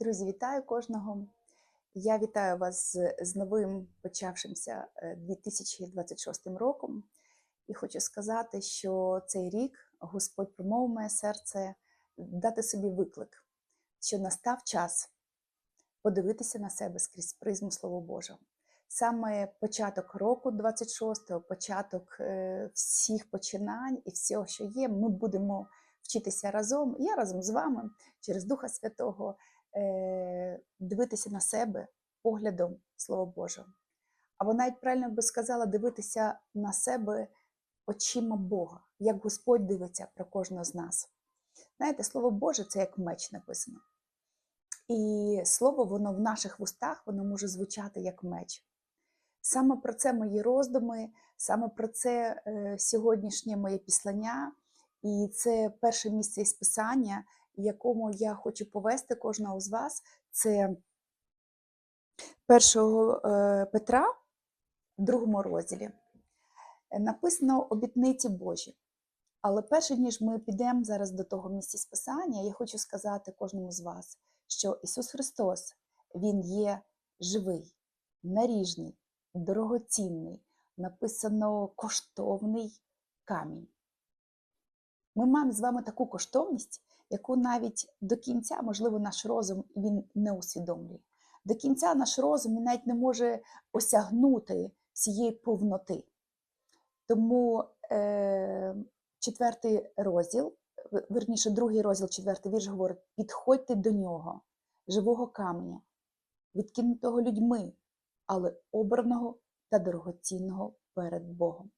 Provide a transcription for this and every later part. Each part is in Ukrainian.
Друзі, вітаю кожного. Я вітаю вас з, новим почавшимся е, 2026 роком. І хочу сказати, що цей рік Господь промовив моє серце дати собі виклик, що настав час подивитися на себе скрізь призму Слова Божого. Саме початок року 26-го, початок е, всіх починань і всього, що є, ми будемо вчитися разом. Я разом з вами через Духа Святого е, дивитися на себе поглядом Слова Божого. Або навіть правильно би сказала, дивитися на себе очима Бога, як Господь дивиться про кожного з нас. Знаєте, Слово Боже це як меч написано. І слово, воно в наших вустах, воно може звучати як меч. Саме про це мої роздуми, саме про це е, сьогоднішнє моє післання, і це перше місце із писання, якому я хочу повести кожного з вас. Це першого е, Петра, в другому розділі. Написано обітниці Божі. Але перше, ніж ми підемо зараз до того місця списання, я хочу сказати кожному з вас, що Ісус Христос, Він є живий, наріжний, дорогоцінний, написано коштовний камінь. Ми маємо з вами таку коштовність, яку навіть до кінця, можливо, наш розум він не усвідомлює. До кінця наш розум він навіть не може осягнути цієї повноти. Тому е, четвертий розділ, верніше, другий розділ, четвертий вірш говорить: підходьте до нього, живого каменя, відкинутого людьми, але обраного та дорогоцінного перед Богом.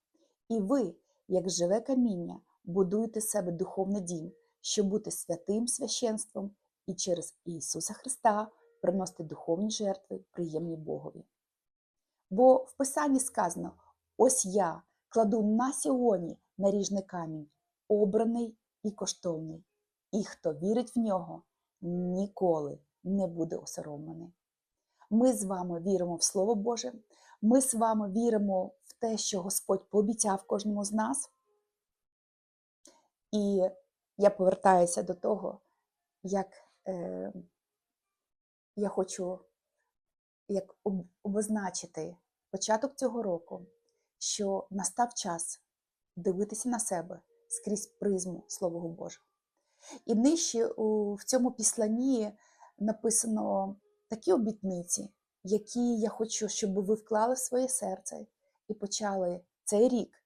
І ви, як живе каміння, будуєте себе духовний дім, щоб бути святим священством і через Ісуса Христа приносити духовні жертви, приємні Богові. Бо в Писанні сказано: ось я кладу на сьогодні наріжний камінь, обраний і коштовний, і хто вірить в нього, ніколи не буде осоромлений. Ми з вами віримо в Слово Боже, ми з вами віримо в те, що Господь пообіцяв кожному з нас. І я повертаюся до того, як е, я хочу як обозначити початок цього року, що настав час дивитися на себе скрізь призму Слова Божого. І нижче в цьому післанні написано такі обітниці, які я хочу, щоб ви вклали в своє серце і почали цей рік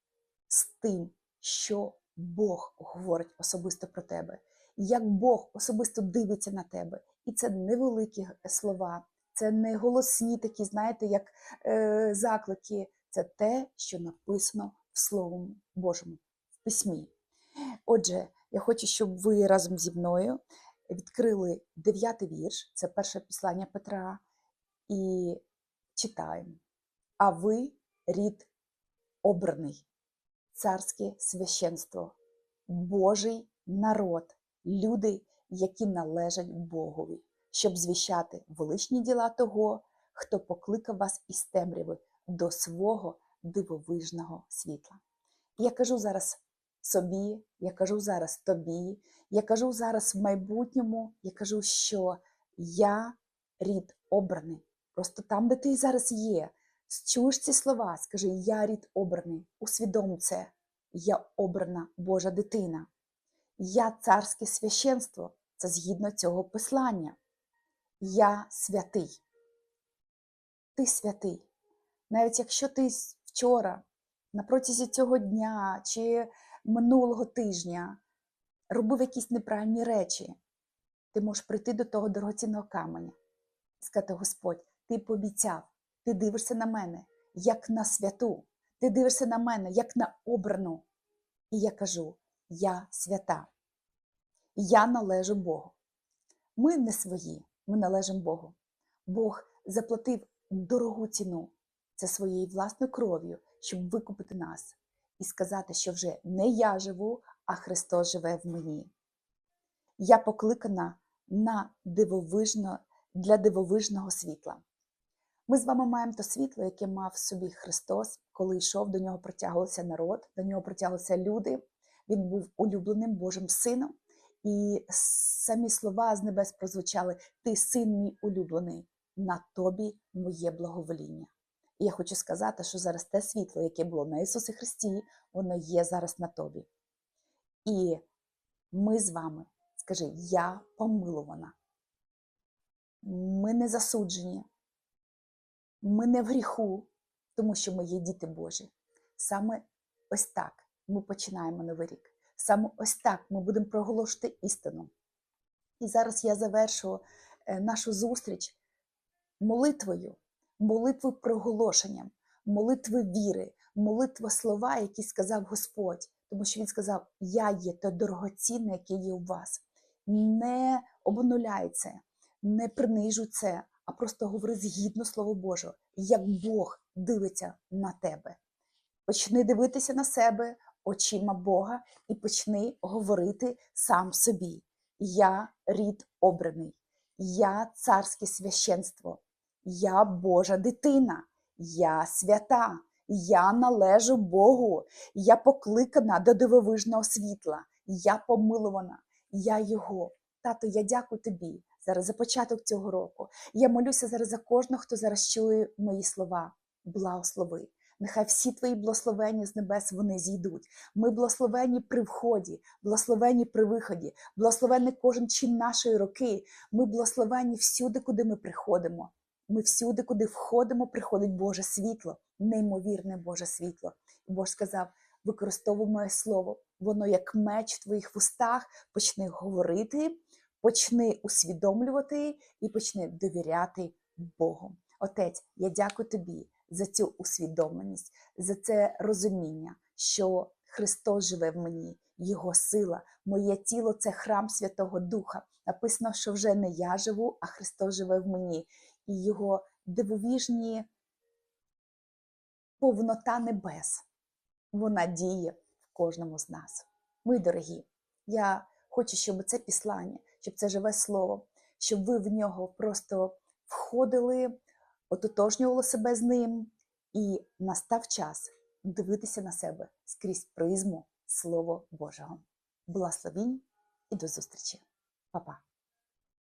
з тим, що Бог говорить особисто про тебе, як Бог особисто дивиться на тебе. І це невеликі слова, це не голосні такі, знаєте, як е, заклики. Це те, що написано в Словом Божому, в письмі. Отже, я хочу, щоб ви разом зі мною відкрили дев'ятий вірш, це перше післання Петра, і читаємо. А ви рід обраний, царське священство, Божий народ, люди, які належать Богові, щоб звіщати величні діла того, хто покликав вас із темряви до свого дивовижного світла. Я кажу зараз собі, я кажу зараз тобі, я кажу зараз в майбутньому, я кажу, що я рід обраний. Просто там, де ти зараз є, чуєш ці слова, скажи, я рід обраний, усвідом це, я обрана Божа дитина. Я царське священство, це згідно цього послання. Я святий. Ти святий. Навіть якщо ти вчора, на протязі цього дня чи минулого тижня робив якісь неправильні речі, ти можеш прийти до того дорогоцінного каменя і сказати: Господь, ти пообіцяв, ти дивишся на мене як на святу, ти дивишся на мене як на обрану. І я кажу: я свята, я належу Богу. Ми не свої, ми належимо Богу. Бог заплатив дорогу ціну це своєю власною кров'ю, щоб викупити нас і сказати, що вже не я живу, а Христос живе в мені. Я покликана на дивовижно, для дивовижного світла. Ми з вами маємо то світло, яке мав в собі Христос, коли йшов, до нього притягувався народ, до нього притягувалися люди. Він був улюбленим Божим сином, і самі слова з небес прозвучали: Ти син мій улюблений, на тобі моє благовоління. І я хочу сказати, що зараз те світло, яке було на Ісусі Христі, воно є зараз на тобі. І ми з вами, скажи, я помилована. Ми не засуджені, ми не в гріху, тому що ми є діти Божі. Саме ось так ми починаємо новий рік. Саме ось так ми будемо проголошувати істину. І зараз я завершу е, нашу зустріч молитвою, молитвою проголошенням, молитви віри, молитва слова, які сказав Господь. Тому що Він сказав: Я є те дорогоцінне, яке є у вас. Не обнуляй це, не принижуй це, а просто говори згідно Слову Божого, як Бог дивиться на тебе. Почни дивитися на себе очима Бога і почни говорити сам собі. Я рід обраний, я царське священство, я Божа дитина, я свята, я належу Богу, я покликана до дивовижного світла, я помилована, я Його. Тато, я дякую тобі зараз за початок цього року. Я молюся зараз за кожного, хто зараз чує мої слова. Благослови. Нехай всі твої благословення з небес вони зійдуть. Ми благословені при вході, благословені при виході, благословені кожен чин нашої роки. Ми благословені всюди, куди ми приходимо. Ми всюди, куди входимо, приходить Боже світло, неймовірне Боже світло. І Бог сказав: використовуй моє слово, воно як меч в твоїх вустах, почни говорити, почни усвідомлювати і почни довіряти Богу. Отець, я дякую тобі за цю усвідомленість, за це розуміння, що Христос живе в мені, Його сила, моє тіло це храм Святого Духа. Написано, що вже не я живу, а Христос живе в мені, і Його дивовіжні повнота небес. Вона діє в кожному з нас. Мої дорогі, я хочу, щоб це післання, щоб це живе слово, щоб ви в нього просто входили ототожнювали себе з ним, і настав час дивитися на себе скрізь призму Слова Божого. Благословінь і до зустрічі, Па-па!